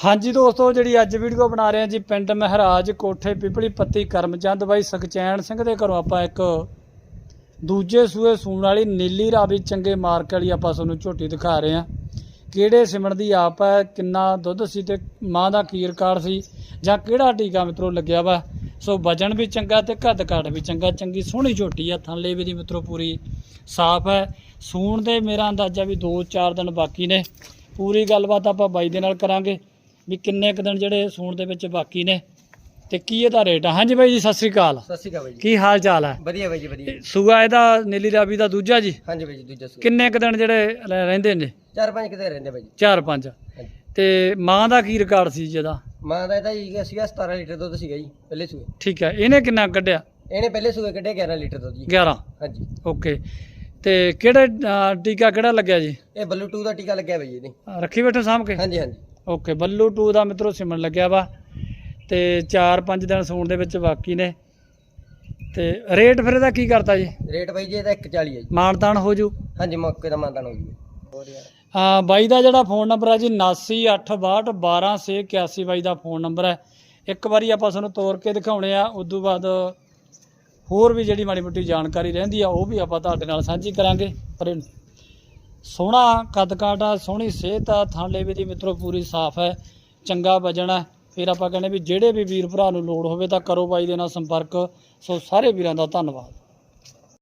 ਹਾਂਜੀ ਦੋਸਤੋ, ਜਿਹੜੀ ਅੱਜ ਵੀਡੀਓ ਬਣਾ ਰਹੇ ਹਾਂ ਜੀ, ਪਿੰਡ ਮਹਾਰਾਜ ਕੋਠੇ ਪਿਪਲੀ ਪੱਤੀ ਕਰਮਚੰਦ ਬਾਈ ਸੁਖਚੈਨ ਸਿੰਘ ਦੇ ਘਰੋਂ ਆਪਾਂ ਇੱਕ ਦੂਜੇ ਸੂਏ ਸੂਣ ਵਾਲੀ ਨੀਲੀ ਰਾਵੀ ਚੰਗੇ ਮਾਰਕ ਵਾਲੀ ਆਪਾਂ ਤੁਹਾਨੂੰ ਝੋਟੀ ਦਿਖਾ ਰਹੇ ਹਾਂ। ਕਿਹੜੇ ਸਿਮਣ ਦੀ ਆਪ ਹੈ, ਕਿੰਨਾ ਦੁੱਧ ਸੀ ਤੇ ਮਾਂ ਦਾ ਕੀ ਰਿਕਾਰਡ ਸੀ, ਜਾਂ ਕਿਹੜਾ ਟੀਕਾ ਮਿੱਤਰੋ ਲੱਗਿਆ ਵਾ। ਸੋ ਵਜਨ ਵੀ ਚੰਗਾ ਤੇ ਕੱਦ ਕਾਠ ਵੀ ਚੰਗਾ, ਚੰਗੀ ਸੋਹਣੀ ਝੋਟੀ ਆ ਥੱਲੇ ਵੀ ਦੀ ਮਿੱਤਰੋ ਪੂਰੀ ਸਾਫ਼ ਹੈ। ਸੂਣ ਦੇ ਮੇਰਾ ਅੰਦਾਜ਼ਾ ਵੀ 2-4 ਦਿਨ ਬਾਕੀ ਨੇ। ਪੂਰੀ ਗੱਲਬਾਤ ਆਪਾਂ ਬਾਈ ਦੇ ਨਾਲ ਕਰਾਂਗੇ। ਵੀ ਕਿੰਨੇ ਕੁ ਦਿਨ ਜਿਹੜੇ ਸੂਣ ਦੇ ਵਿੱਚ ਬਾਕੀ ਨੇ ਤੇ ਕੀ ਇਹਦਾ ਰੇਟ ਆ? ਹਾਂਜੀ ਬਾਈ ਜੀ ਸਤਿ ਸ੍ਰੀ ਅਕਾਲ। ਸਤਿ ਸ਼੍ਰੀ ਅਕਾਲ ਬਾਈ ਜੀ। ਕੀ ਹਾਲ ਚਾਲ ਹੈ? ਵਧੀਆ ਬਾਈ ਜੀ ਵਧੀਆ। ਸੂਆ ਇਹਦਾ ਨੀਲੀ ਰਾਵੀ ਦਾ ਦੂਜਾ ਜੀ? ਹਾਂਜੀ ਬਾਈ ਜੀ ਦੂਜਾ ਸੂਆ। ਕਿੰਨੇ ਕੁ ਦਿਨ ਜਿਹੜੇ ਰਹਿੰਦੇ ਨੇ? ਚਾਰ ਪੰਜ ਕਿਤੇ ਰਹਿੰਦੇ ਬਾਈ ਜੀ। ਚਾਰ ਪੰਜ। ਹਾਂਜੀ। ਤੇ ਮਾਂ ਦਾ ਕੀ ਰਿਕਾਰਡ ਸੀ ਜਿਹਦਾ ਮਾਂ ਦਾ ਇਹਦਾ ਜੀ ਸੀਗਾ 17 ਲੀਟਰ ਦੁੱਧ ਸੀਗਾ ਜੀ ਪਹਿਲੇ ਸੂਏ। ਠੀਕ ਹੈ ਇਹਨੇ ਕਿੰਨਾ ਕੱਢਿਆ? ਇਹਨੇ ਪਹਿਲੇ ਸੂਏ ਕੱਢਿਆ 11 ਲੀਟਰ ਦੁੱਧ ਜੀ। 11 ਹਾਂਜੀ। ਓਕੇ। ਤੇ ਕਿਹੜੇ ਅ, ਟੀਕਾ ਕਿਹੜਾ ਲੱਗਿਆ ਜੀ? ਇਹ ਬੱਲੂ 2 ਦਾ ਟੀਕਾ ਲੱਗਿਆ ਬਾਈ ਜੀ ਅ, ਰੱਖੀ ਬੈਠੇ ਸਾਂਭ ਕੇ। ਹਾਂਜੀ ਹਾਂਜੀ। ਓਕੇ ਬੱਲੂ 2 ਦਾ ਮਿੱਤਰੋ ਸਿਮਣ ਲੱਗਿਆ ਵਾ ਤੇ 4-5 ਦਿਨ ਸੂਣ ਦੇ ਵਿੱਚ ਬਾਕੀ ਨੇ। ਤੇ ਰੇਟ ਫਿਰ ਇਹਦਾ ਕੀ ਕਰਤਾ ਜੀ? ਰੇਟ ਬਾਈ ਜੀ ਇਹਦਾ 140 ਹੈ ਜੀ। ਮਾਨਤਾਨ ਹੋ ਜੂ? ਹਾਂਜੀ ਮੌਕੇ ਦਾ ਮਾਨਦਾਨ ਹੋ ਹੋਰ ਯਾਰ। ਆ ਬਾਈ ਦਾ ਜਿਹੜਾ ਫੋਨ ਨੰਬਰ ਹੈ ਜੀ 7982612681 ਬਾਈ ਦਾ ਫੋਨ ਨੰਬਰ ਹੈ ਇੱਕ ਵਾਰੀ ਆਪਾਂ ਤੁਹਾਨੂੰ ਤੋਰ ਕੇ ਦਿਖਾਉਣੇ ਆ ਉਦੋਂ ਬਾਅਦ ਹੋਰ ਵੀ ਜਿਹੜੀ ਮਾੜੀ ਮੋਟੀ ਜਾਣਕਾਰੀ ਰਹਿੰਦੀ ਆ ਉਹ ਵੀ ਆਪਾਂ ਤੁਹਾਡੇ ਨਾਲ ਸਾਂਝੀ ਕਰਾਂਗੇ। ਪਰ ਸੋਹਣਾ ਕੱਦ ਕਾਠ ਸੋਹਣੀ ਸਿਹਤ ਆ ਥਾਂਲੇ ਲੇਵੇ ਦੀ ਮਿੱਤਰੋ ਪੂਰੀ ਸਾਫ਼ ਹੈ, ਚੰਗਾ ਵਜਣ ਹੈ। ਫਿਰ ਆਪਾਂ ਕਹਿੰਦੇ ਵੀ ਜਿਹੜੇ ਵੀ ਵੀਰ ਭਰਾ ਨੂੰ ਲੋੜ ਹੋਵੇ ਤਾਂ ਕਰੋ ਬਾਈ ਦੇ ਨਾਲ ਸੰਪਰਕ। ਸੋ ਸਾਰੇ ਵੀਰਾਂ ਦਾ ਧੰਨਵਾਦ।